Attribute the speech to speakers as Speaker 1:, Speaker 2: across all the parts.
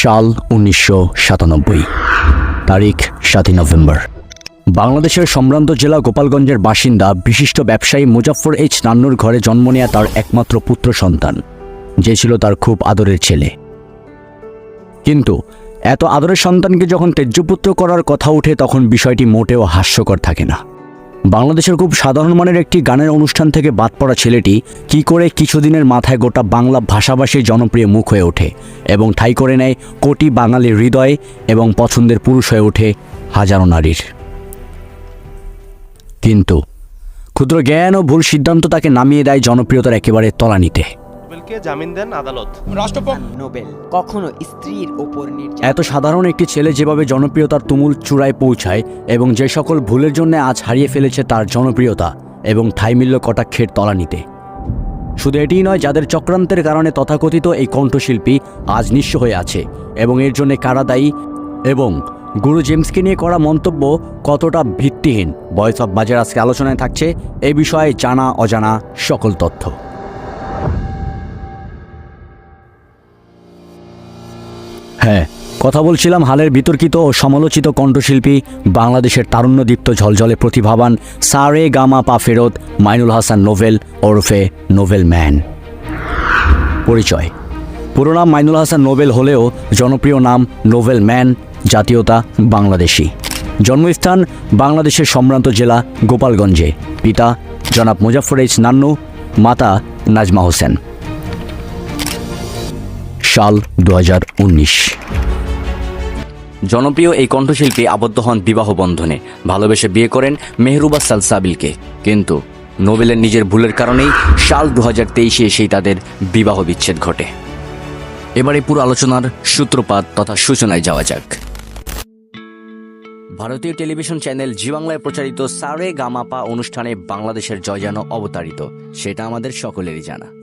Speaker 1: সাল উনিশশো সাতানব্বই, তারিখ সাতই নভেম্বর। বাংলাদেশের সম্ভ্রান্ত জেলা গোপালগঞ্জের বাসিন্দা, বিশিষ্ট ব্যবসায়ী মুজাফর এইচ নান্নুর ঘরে জন্ম নেয়া তার একমাত্র পুত্র সন্তান, যে ছিল তার খুব আদরের ছেলে। কিন্তু এত আদরের সন্তানকে যখন তেজ্যপুত্র করার কথা ওঠে তখন বিষয়টি মোটেও হাস্যকর থাকে না। বাংলাদেশের খুব সাধারণ মানের একটি গানের অনুষ্ঠান থেকে বাদ পড়া ছেলেটি কি করে কিছুদিনের মাথায় গোটা বাংলা ভাষাভাষীর জনপ্রিয় মুখ হয়ে ওঠে এবং ঠাই করে নেয় কোটি বাঙালির হৃদয় এবং পছন্দের পুরুষ হয়ে ওঠে হাজারো নারীর। কিন্তু ক্ষুদ্র জ্ঞান ও ভুল সিদ্ধান্ত তাকে নামিয়ে দেয় জনপ্রিয়তার একেবারে তলানিতে।
Speaker 2: নোবেলকে জামিন দেন আদালত।
Speaker 3: নোবেল কখনো স্ত্রীর ওপর নির্যাতন
Speaker 1: এত সাধারণ একটি ছেলে যেভাবে জনপ্রিয়তার তুমুল চূড়ায় পৌঁছায় এবং যে সকল ভুলের জন্য আজ হারিয়ে ফেলেছে তার জনপ্রিয়তা এবং ঠাই মিলল কটাক্ষের তলানিতে। শুধু এটিই নয় যাদের চক্রান্তের কারণে তথাকথিত এই কণ্ঠশিল্পী আজ নিঃস্ব হয়ে আছে এবং এর জন্য কারা দায়ী এবং গুরু জেমসকে নিয়ে করা মন্তব্য কতটা ভিত্তিহীন? ভয়েস অফ বাজার আজকে আলোচনায় থাকছে। এ বিষয়ে জানা অজানা সকল তথ্য। হ্যাঁ কথা বলছিলাম হালের বিতর্কিত ও সমালোচিত কণ্ঠশিল্পী, বাংলাদেশের তারুণ্যদীপ্ত ঝলঝলে প্রতিভাবান সারে গামা পা ফেরত মাইনুল হাসান নোভেল ওরফে নোভেল ম্যান। পরিচয়। পুরো নাম মাইনুল হাসান নোবেল হলেও জনপ্রিয় নাম নোভেল ম্যান, জাতীয়তা বাংলাদেশি। জন্মস্থান বাংলাদেশের সম্ভ্রান্ত জেলা গোপালগঞ্জে। পিতা জনাব মুজাফর এইচ নান্নু, মাতা নাজমা হোসেন। সাল দু হাজার উনিশ। জনপ্রিয় এই কণ্ঠশিল্পী আবদ্ধ হন বিবাহ বন্ধনে। ভালোবেসে বিয়ে করেন মেহরুবা সালসাবিলকে। কিন্তু নোবেলের নিজের ভুলের কারণেই সাল দু হাজার তেইশে এসেই তাদের বিবাহ বিচ্ছেদ ঘটে। এবারে পুরো আলোচনার সূত্রপাত তথা সূচনায় যাওয়া যাক। ভারতীয় টেলিভিশন চ্যানেল জি বাংলায় প্রচারিত সারে গামাপা অনুষ্ঠানে বাংলাদেশের জয় যেন অবতারিত, সেটা আমাদের সকলেরই জানা।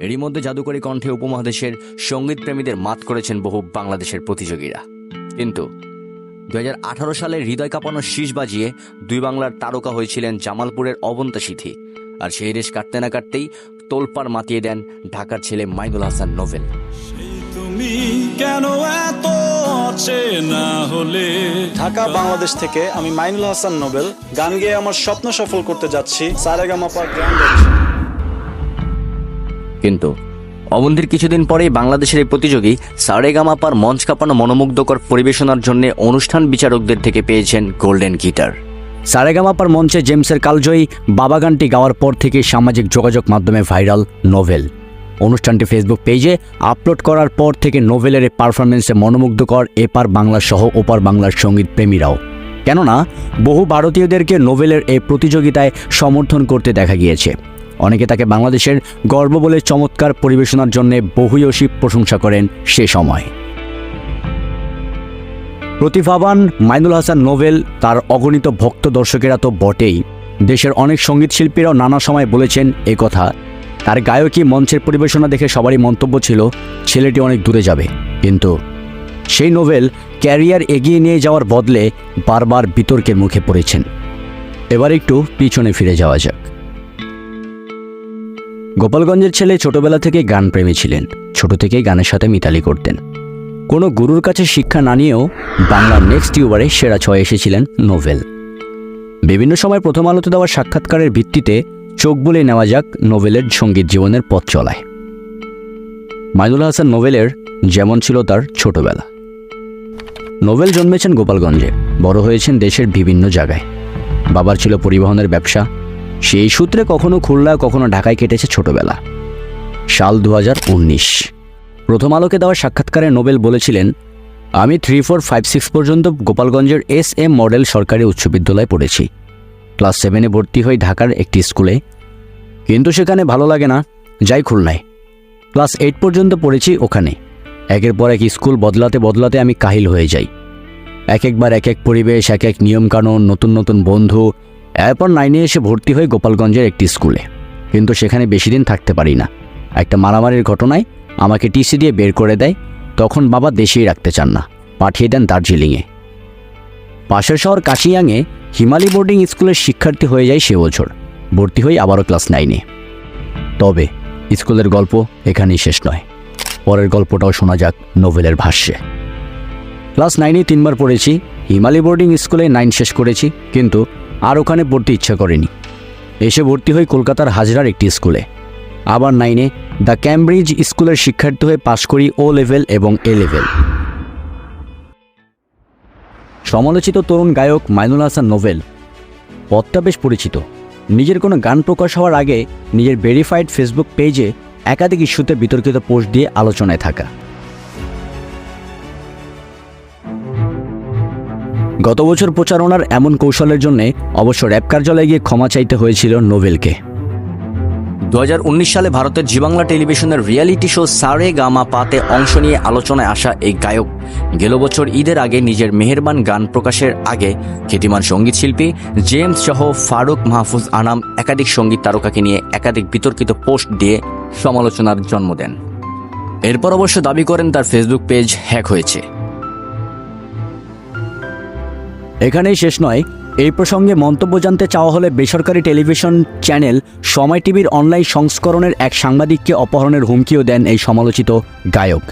Speaker 1: এরই মধ্যে জাদুকরী কণ্ঠে উপমহাদেশের সংগীত প্রেমীদের মাত করেছেন বহু বাংলাদেশের প্রতিযোগীরা। কিন্তু দু সালে হৃদয় কাঁপানো শীষ বাজিয়ে দুই বাংলার তারকা হয়েছিলেন জামালপুরের অবন্তা সিথি। আর সেই রেশ কাটতে না কাটতেই তোলপাড় মাতিয়ে দেন ঢাকার ছেলে মাইনুল হাসান নোভেল।
Speaker 4: তুমি কেন এত অচেনা হলে?
Speaker 5: ঢাকা বাংলাদেশ থেকে আমি মাইনুল হাসান নোবেল গান গেয়ে আমার স্বপ্ন সফল করতে যাচ্ছি সারেগামাপা গ্র্যান্ড অডিশন।
Speaker 1: কিন্তু অবন্ধির কিছুদিন পরেই বাংলাদেশের এই প্রতিযোগী সারেগামাপার মঞ্চ কাঁপানো মনোমুগ্ধকর পরিবেশনার জন্য অনুষ্ঠান বিচারকদের থেকে পেয়েছেন গোল্ডেন গিটার। সারেগামাপার মঞ্চে জেমসের কালজয়ী বাবা গানটি গাওয়ার পর থেকে সামাজিক যোগাযোগ মাধ্যমে ভাইরাল নোভেল। অনুষ্ঠানটি ফেসবুক পেজে আপলোড করার পর থেকে নোভেলের এই পারফরমেন্সে মনোমুগ্ধকর এপার বাংলা সহ ওপার বাংলার সংগীত প্রেমীরাও। কেননা, বহু ভারতীয়দেরকে নোভেলের এই প্রতিযোগিতায় সমর্থন করতে দেখা গিয়েছে। অনেকে তাকে বাংলাদেশের গর্ব বলে চমৎকার পরিবেশনার জন্য বহুয়সী প্রশংসা করেন সে সময়। প্রতিভাবান মাইনুল হাসান নোভেল তার অগণিত ভক্ত দর্শকেরা তো বটেই। দেশের অনেক সংগীত শিল্পীরাও নানা সময় বলেছেন এ কথা। তার গায়কী মঞ্চের পরিবেশনা দেখে সবারই মন্তব্য ছিল, ছেলেটি অনেক দূরে যাবে। কিন্তু সেই নোভেল ক্যারিয়ার এগিয়ে নিয়ে যাওয়ার বদলে বারবার বিতর্কের মুখে পড়েছেন। এবার একটু পিছনে ফিরে যাওয়া যাক। গোপালগঞ্জের ছেলে ছোটবেলা থেকে গানপ্রেমী ছিলেন। ছোট থেকেই গানের সাথে মিতালি করতেন। কোনো গুরুর কাছে শিক্ষা না নিয়েও বাংলার নেক্সট টিউবারে সেরা ছয় এসেছিলেন নোভেল। বিভিন্ন সময় প্রথম আলোতে দেওয়া সাক্ষাৎকারের ভিত্তিতে চোখ বলে নেওয়া যাক নোভেলের সংগীত জীবনের পথ চলায়। মাইনুল হাসান নোভেলের যেমন ছিল তার ছোটবেলা। নোভেল জন্মেছেন গোপালগঞ্জে, বড় হয়েছেন দেশের বিভিন্ন জায়গায়। বাবার ছিল পরিবহনের ব্যবসা সেই সূত্রে কখনো খুলনা, কখনো ঢাকায় কেটেছে ছোটবেলা। সাল দু হাজার উনিশ। প্রথম আলোকে দেওয়া সাক্ষাৎকারে নোবেল বলেছিলেন, আমি থ্রি ফোর ফাইভ সিক্স পর্যন্ত গোপালগঞ্জের এস এম মডেল সরকারি উচ্চ বিদ্যালয়ে পড়েছি। ক্লাস সেভেনে ভর্তি হই ঢাকার একটি স্কুলে। কিন্তু সেখানে ভালো লাগে না, যাই খুলনায়। ক্লাস এইট পর্যন্ত পড়েছি ওখানে। একের পর এক স্কুল বদলাতে বদলাতে আমি কাহিল হয়ে যাই। এক একবার এক এক পরিবেশ, এক এক নিয়মকানুন, নতুন নতুন বন্ধু এরপর নাইনে এসে ভর্তি হই গোপালগঞ্জের একটি স্কুলে। কিন্তু সেখানে বেশি দিন থাকতে পারি না। একটা মারামারির ঘটনায় আমাকে টিসি দিয়ে বের করে দেয়, তখন বাবা দেশেই রাখতে চান না। পাঠিয়ে দেন দার্জিলিংয়ে। পাশের শহর কাশিয়াংয়ে হিমালি বোর্ডিং স্কুলের শিক্ষার্থী হয়ে যায় সে বছর। ভর্তি হই আবারও ক্লাস নাইনে। তবে স্কুলের গল্প এখানেই শেষ নয়। পরের গল্পটাও শোনা যাক নোভেলের ভাষ্যে। ক্লাস নাইনে তিনবার পড়েছি হিমালয় বোর্ডিং স্কুলে নাইন শেষ করেছি, কিন্তু আর ওখানে পড়তে ইচ্ছা করেনি। এসে ভর্তি হই কলকাতার হাজরার একটি স্কুলে। আবার নাইনে দ্য ক্যামব্রিজ স্কুলের শিক্ষার্থী হয়ে পাশ করি ও লেভেল এবং এ লেভেল। সমালোচিত তরুণ গায়ক মাইনুল হাসান নোভেল পদটা বেশ পরিচিত। নিজের কোনো গান প্রকাশ হওয়ার আগে নিজের ভেরিফাইড ফেসবুক পেজে একাধিক ইস্যুতে বিতর্কিত পোস্ট দিয়ে আলোচনায় থাকা। গত বছর প্রচারণার এমন কৌশলের জন্যে অবশ্য র্যাপ কার্যালয়ে গিয়ে ক্ষমা চাইতে হয়েছিল নোভেলকে দু হাজার উনিশ সালে ভারতের জি বাংলা টেলিভিশনের রিয়েলিটি শো সারে গামা পাতে অংশ নিয়ে আলোচনায় আসা এই গায়ক, গেল বছর ঈদের আগে নিজের মেহেরবান গান প্রকাশের আগে খ্যাতিমান সংগীত শিল্পী জেমস সহ ফারুক মাহফুজ আনাম একাধিক সংগীত তারকাকে নিয়ে একাধিক বিতর্কিত পোস্ট দিয়ে সমালোচনার জন্ম দেন। এরপর অবশ্য দাবি করেন তার ফেসবুক পেজ হ্যাক হয়েছে। এখানেই শেষ নয়। এই প্রসঙ্গে মন্তব্য জানতে চাওয়া হলে বেসরকারি টেলিভিশন চ্যানেল সময় টিভির অনলাইন সংস্করণের এক সাংবাদিককে অপহরণের হুমকিও দেন এই সমালোচিত গায়ক।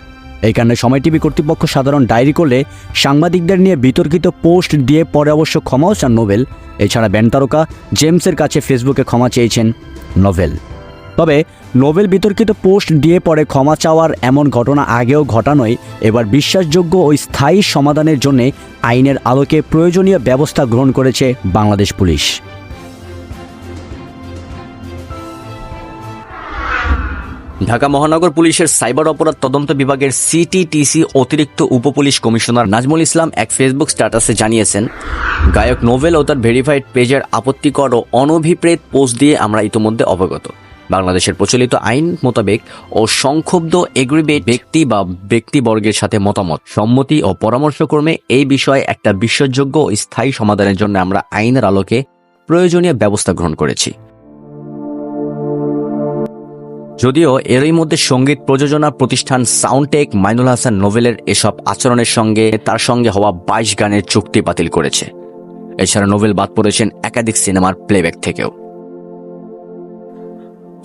Speaker 1: এই কারণে সময় টিভি কর্তৃপক্ষ সাধারণ ডায়েরি করলে সাংবাদিকদের নিয়ে বিতর্কিত পোস্ট দিয়ে পরে অবশ্য ক্ষমাও চান নোবেল। এছাড়া ব্যান্ড তারকা জেমসের কাছে ফেসবুকে ক্ষমা চেয়েছেন নোবেল। তবে নোবেল বিতর্কিত পোস্ট দিয়ে পরে ক্ষমা চাওয়ার এমন ঘটনা আগেও ঘটানোয় এবার বিশ্বাসযোগ্য ও স্থায়ী সমাধানের জন্য আইনের আলোকে প্রয়োজনীয় ব্যবস্থা গ্রহণ করেছে বাংলাদেশ পুলিশ। ঢাকা মহানগর পুলিশের সাইবার অপরাধ তদন্ত বিভাগের সিটিটিসি অতিরিক্ত উপপুলিশ কমিশনার নাজমুল ইসলাম এক ফেসবুক স্ট্যাটাসে জানিয়েছেন, গায়ক নোভেল ও তার ভেরিফাইড পেজের আপত্তিকর ও অনভিপ্রেত পোস্ট দিয়ে আমরা ইতোমধ্যে অবগত। বাংলাদেশের প্রচলিত আইন মোতাবেক ও সংক্ষুব্ধ এগ্রিবেট ব্যক্তি বা ব্যক্তিবর্গের সাথে মতামত, সম্মতি ও পরামর্শক্রমে এই বিষয়ে একটা বিশ্বাসযোগ্য ও স্থায়ী সমাধানের জন্য আমরা আইনের আলোকে প্রয়োজনীয় ব্যবস্থা গ্রহণ করেছি। যদিও এরই মধ্যে সংগীত প্রযোজনা প্রতিষ্ঠান সাউন্ডটেক মাইনুল হাসান নোভেলের এসব আচরণের সঙ্গে তার সঙ্গে হওয়া বাইশ গানের চুক্তি বাতিল করেছে। এছাড়া নোভেল বাদ পড়েছেন একাধিক সিনেমার প্লেব্যাক থেকেও।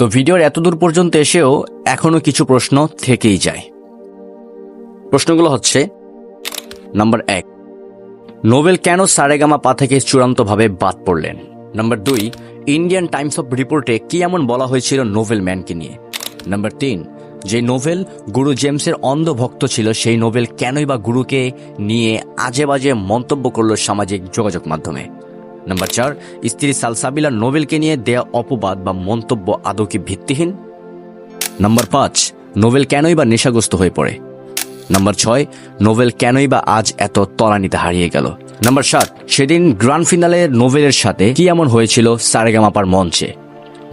Speaker 1: তো ভিডিওর এতদূর পর্যন্ত এসেও এখনও কিছু প্রশ্ন থেকেই যায়। প্রশ্নগুলো হচ্ছে, নাম্বার এক, নোবেল কেন সারেগামা পা থেকে চূড়ান্তভাবে বাদ পড়লেন? নাম্বার দুই, ইন্ডিয়ান টাইমস অফ রিপোর্টে কি এমন বলা হয়েছিল নোভেল ম্যানকে নিয়ে? নাম্বার তিন, যে নোভেল গুরু জেমসের অন্ধভক্ত ছিল সেই নোভেল কেনই বা গুরুকে নিয়ে আজে বাজে মন্তব্য করল সামাজিক যোগাযোগ মাধ্যমে? নাম্বার চার স্ত্রী সালসাবিলা নোবেলকে নিয়ে দেয়া অপবাদ বা মন্তব্য আদৌ কি ভিত্তিহীন? নাম্বার পাঁচ নোবেল কেনই বা নেশাগ্রস্ত হয়ে পড়ে? নাম্বার ছয়, নোবেল কেনই বা আজ এত তলানিতে হারিয়ে গেল? নাম্বার সাত, সেদিন গ্র্যান্ড ফিনালে নোবেলের সাথে কি এমন হয়েছিল সারেগামাপার মঞ্চে?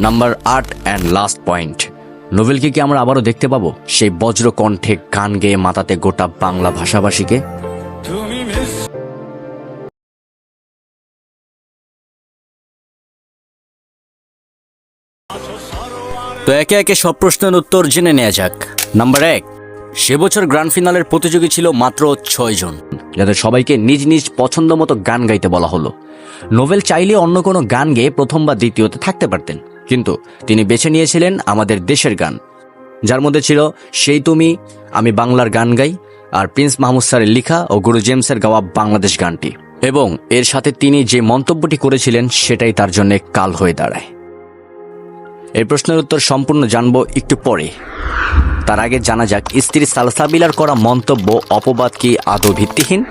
Speaker 1: নাম্বার আট অ্যান্ড লাস্ট পয়েন্ট নোবেলকে কি আমরা আবারও দেখতে পাবো? সেই বজ্রকণ্ঠে গান গেয়ে মাতাতে গোটা বাংলা ভাষাভাষীকে? তো একে একে সব প্রশ্নের উত্তর জেনে নেওয়া যাক। নাম্বার এক, সে বছর গ্র্যান্ড ফিনালের প্রতিযোগী ছিল মাত্র ছয় জন, যাদের সবাইকে নিজ নিজ পছন্দ মতো গান গাইতে বলা হলো। নোভেল চাইলে অন্য কোনো গান গেয়ে প্রথম বা দ্বিতীয়তে থাকতে পারতেন, কিন্তু তিনি বেছে নিয়েছিলেন আমাদের দেশের গান। যার মধ্যে ছিল সেই তুমি, আমি বাংলার গান গাই, আর প্রিন্স মাহমুদ স্যারের লিখা ও গুরু জেমসের গাওয়া বাংলাদেশ গানটি। এবং এর সাথে তিনি যে মন্তব্যটি করেছিলেন, সেটাই তার জন্য কাল হয়ে দাঁড়ায়। এই প্রশ্নের উত্তর সম্পূর্ণ জানব একটু পরে। তার আগে জানা যাক, স্ত্রী সালসাবিলার করা মন্তব্য অপবাদ কি আদৌ ভিত্তিহীন?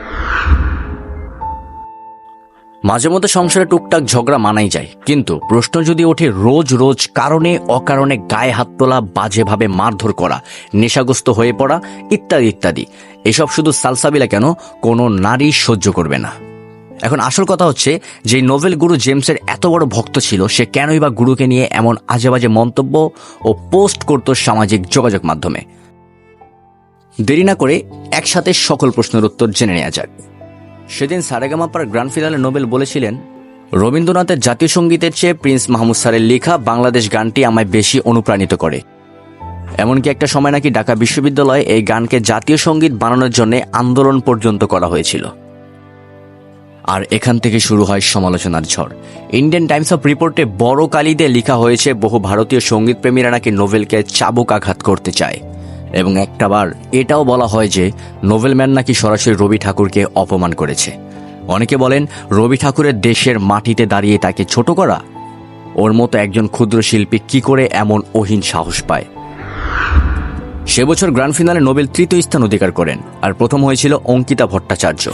Speaker 1: মাঝে মধ্যে সংসারে টুকটাক ঝগড়া মানাই যায়, কিন্তু প্রশ্ন যদি ওঠে রোজ রোজ কারণে, অকারণে গায়ে হাত তোলা, বাজেভাবে মারধর করা, নেশাগ্রস্ত হয়ে পড়া, ইত্যাদি ইত্যাদি, এসব শুধু সালসাবিলা কেন কোনো নারী সহ্য করবে না। এখন আসল কথা হচ্ছে যে নোভেল গুরু জেমসের এত বড় ভক্ত ছিল, সে কেনই বা গুরুকে নিয়ে এমন আজে বাজে মন্তব্য ও পোস্ট করত সামাজিক যোগাযোগ মাধ্যমে। দেরি না করে একসাথে সকল প্রশ্নের উত্তর জেনে নেওয়া যাক। সেদিন সারেগামাপার গ্র্যান্ড ফিনালে নোবেল বলেছিলেন, রবীন্দ্রনাথের জাতীয় সঙ্গীতের চেয়ে প্রিন্স মাহমুদ স্যারের লেখা বাংলাদেশ গানটি আমায় বেশি অনুপ্রাণিত করে। এমনকি একটা সময় নাকি ঢাকা বিশ্ববিদ্যালয়ে এই গানকে জাতীয় সংগীত বানানোর জন্য আন্দোলন পর্যন্ত করা হয়েছিল। আর এখান থেকে শুরু হয় সমালোচনার ঝড়। ইন্ডিয়ান টাইমস অফ রিপোর্টে বড় কালিতে লেখা হয়েছে, বহু ভারতীয় সংগীত প্রেমীরা নাকি নোভেলকে চাবুক আঘাত করতে চায়। এবং একটাবার এটাও বলা হয় যে নোবেলম্যান নাকি সরাসরি রবি ঠাকুরকে অপমান করেছে। অনেকে বলেন, রবি ঠাকুরের দেশের মাটিতে দাঁড়িয়ে তাকে ছোট করা? ওর মতো একজন ক্ষুদ্র শিল্পী কি করে এমন অহীন সাহস পায়? সে বছর গ্র্যান্ড ফিনালে নোবেল তৃতীয় স্থান অধিকার করেন আর প্রথম হয়েছিল অঙ্কিতা ভট্টাচার্য।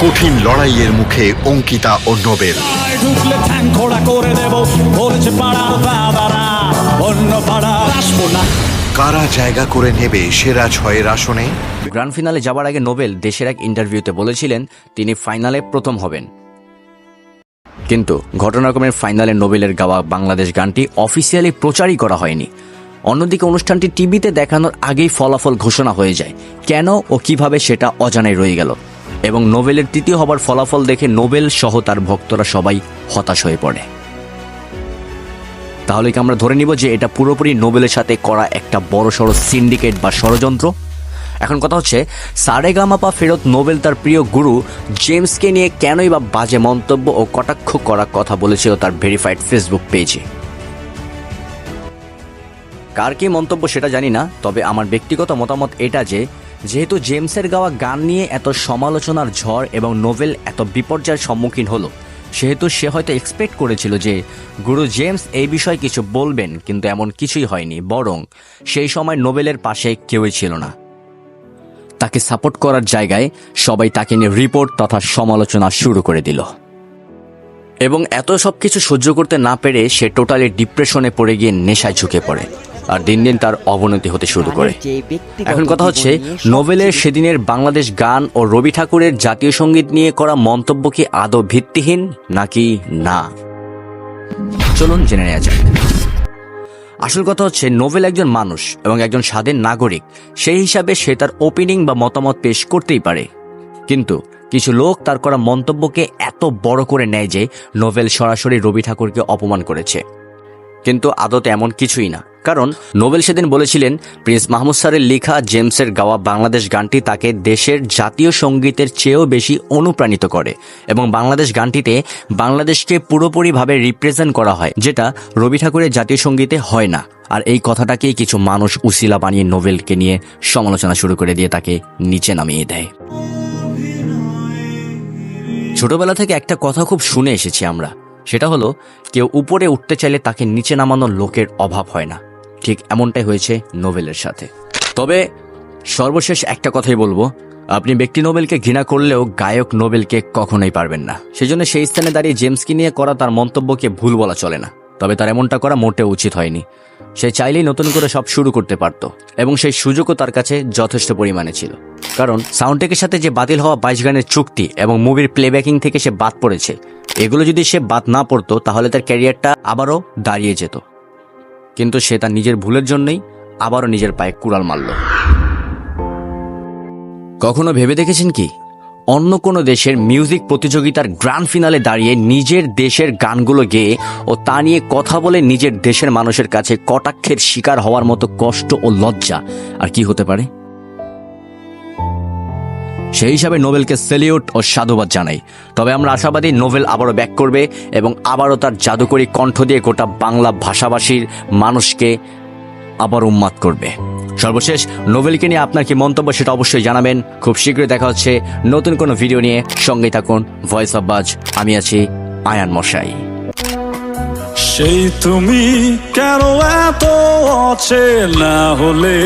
Speaker 6: কঠিন লড়াইয়ের মুখে অঙ্কিতা ও নোবেল।
Speaker 4: কারা
Speaker 6: জায়গা করে নেবে সেরা ছয়ের আসনে?
Speaker 1: গ্র্যান্ড ফিনালে যাবার আগে নোবেল দেশের এক ইন্টারভিউতে বলেছিলেন তিনি ফাইনালে প্রথম হবেন। কিন্তু ঘটনাক্রমের ফাইনালে নোবেলের গাওয়া বাংলাদেশ গানটি অফিসিয়ালি প্রচারই করা হয়নি। অন্যদিকে অনুষ্ঠানটি টিভিতে দেখানোর আগেই ফলাফল ঘোষণা হয়ে যায়। কেন ও কীভাবে সেটা অজানাই রয়ে গেল। এবং নোবেলের তৃতীয় হবার ফলাফল দেখে নোবেল সহ তার ভক্তরা সবাই হতাশ হয়ে পড়ে। তাহলে কি আমরা ধরে নিব যে এটা পুরোপুরি নোবেলের সাথে করা একটা বড়সড় সিন্ডিকেট বা ষড়যন্ত্র? এখন কথা হচ্ছে সারেগামাপা ফেরত নোবেল তার প্রিয় গুরু জেমসকে নিয়ে কেনই বা বাজে মন্তব্য ও কটাক্ষ করার কথা বলেছিল তার ভেরিফাইড ফেসবুক পেজে। কার কি মন্তব্য সেটা জানি না, তবে আমার ব্যক্তিগত মতামত এটা যে, যেহেতু জেমসের গাওয়া গান নিয়ে এত সমালোচনার ঝড় এবং নোবেল এত বিপর্যয়ের সম্মুখীন হলো, সেহেতু সে হয়তো এক্সপেক্ট করেছিল যে গুরু জেমস এই বিষয়ে কিছু বলবেন, কিন্তু এমন কিছুই হয়নি, বরং সেই সময় নোবেলের পাশে কেউই ছিল না। তাকে সাপোর্ট করার জায়গায় সবাই তাকে নিয়ে রিপোর্ট তথা সমালোচনা শুরু করে দিল। এবং এত সব কিছু সহ্য করতে না পেরে সে টোটালি ডিপ্রেশনে পড়ে গিয়ে নেশায় ঝুঁকে পড়ে। আর দিন দিন তার অবনতি হতে শুরু করে। এখন কথা হচ্ছে নোবেলের সেদিনের বাংলাদেশ গান ও রবি ঠাকুরের জাতীয় সংগীত নিয়ে করা মন্তব্য কি আদৌ ভিত্তিহীন নাকি না? চলুন জেনে নেওয়া যাক। আসল কথা হচ্ছে নোবেল একজন মানুষ এবং একজন স্বাধীন নাগরিক সেই হিসাবে সে তার ওপিনিং বা মতামত পেশ করতেই পারে। কিন্তু কিছু লোক তার করা মন্তব্যকে এত বড় করে নেয় যে নোবেল সরাসরি রবি ঠাকুরকে অপমান করেছে। কিন্তু আদতে এমন কিছুই না। কারণ নোবেল সেদিন বলেছিলেন, প্রিন্স মাহমুদ স্যারের লেখা জেমসের গাওয়া বাংলাদেশ গানটি তাকে দেশের জাতীয় সঙ্গীতের চেয়েও বেশি অনুপ্রাণিত করে এবং বাংলাদেশ গানটিতে বাংলাদেশকে পুরোপুরিভাবে রিপ্রেজেন্ট করা হয়, যেটা রবি ঠাকুরের জাতীয় সঙ্গীতে হয় না। আর এই কথাটাকেই কিছু মানুষ উসিলা বানিয়ে নোবেলকে নিয়ে সমালোচনা শুরু করে দিয়ে তাকে নিচে নামিয়ে দেয়। ছোটবেলা থেকে একটা কথা খুব শুনে এসেছি আমরা। সেটা হলো, কেউ উপরে উঠতে চাইলে তাকে নিচে নামানোর লোকের অভাব হয় না। ঠিক এমনটাই হয়েছে নোবেলের সাথে। তবে সর্বশেষ একটা কথাই বলব, আপনি ব্যক্তি নোবেলকে ঘৃণা করলেও গায়ক নোবেলকে কখনোই পারবেন না। সেজন্য সেই স্থানে দাঁড়িয়ে জেমসকে নিয়ে করা তার মন্তব্যকে ভুল বলা চলে না। তবে তার এমনটা করা মোটেও উচিত হয়নি। সে চাইলেই নতুন করে সব শুরু করতে পারত, এবং সেই সুযোগও তার কাছে যথেষ্ট পরিমাণে ছিল। কারণ সাউন্ডটেকের সাথে যে বাতিল হওয়া বাইশ গানের চুক্তি এবং মুভির প্লেব্যাকিং থেকে সে বাদ পড়েছে, এগুলো যদি সে বাদ না পড়তো, তাহলে তার ক্যারিয়ারটা আবারও দাঁড়িয়ে যেত। কিন্তু সে তার নিজের ভুলের জন্যই আবারও নিজের পায়ে কুড়াল মারল। কখনো ভেবে দেখেছেন কি? অন্য কোনো দেশের মিউজিক প্রতিযোগিতার গ্র্যান্ড ফিনালে দাঁড়িয়ে নিজের দেশের গানগুলো গেয়ে ও তা নিয়ে কথা বলে নিজের দেশের মানুষের কাছে কটাক্ষের শিকার হওয়ার মতো কষ্ট ও লজ্জা, আর কি হতে পারে? সেই হিসাবে নোবেলকে সেলিউট ও সাধুবাদ জানাই। তবে আমরা আশাবাদী নোবেল আবারও ব্যাক করবে এবং আবারও তার জাদুকরী কণ্ঠ দিয়ে গোটা বাংলা ভাষাভাষীর মানুষকে আবার উন্মাদ করবে। সর্বশেষ, নোবেলকে নিয়ে আপনার কি মন্তব্য সেটা অবশ্যই জানাবেন। খুব শীঘ্রই দেখা হচ্ছে নতুন কোনো ভিডিও নিয়ে। সঙ্গে থাকুন ভয়েস অব বাজ আমি আছি আয়ান মশাই।
Speaker 4: সেই তুমি কেন এত অচেনা হলে?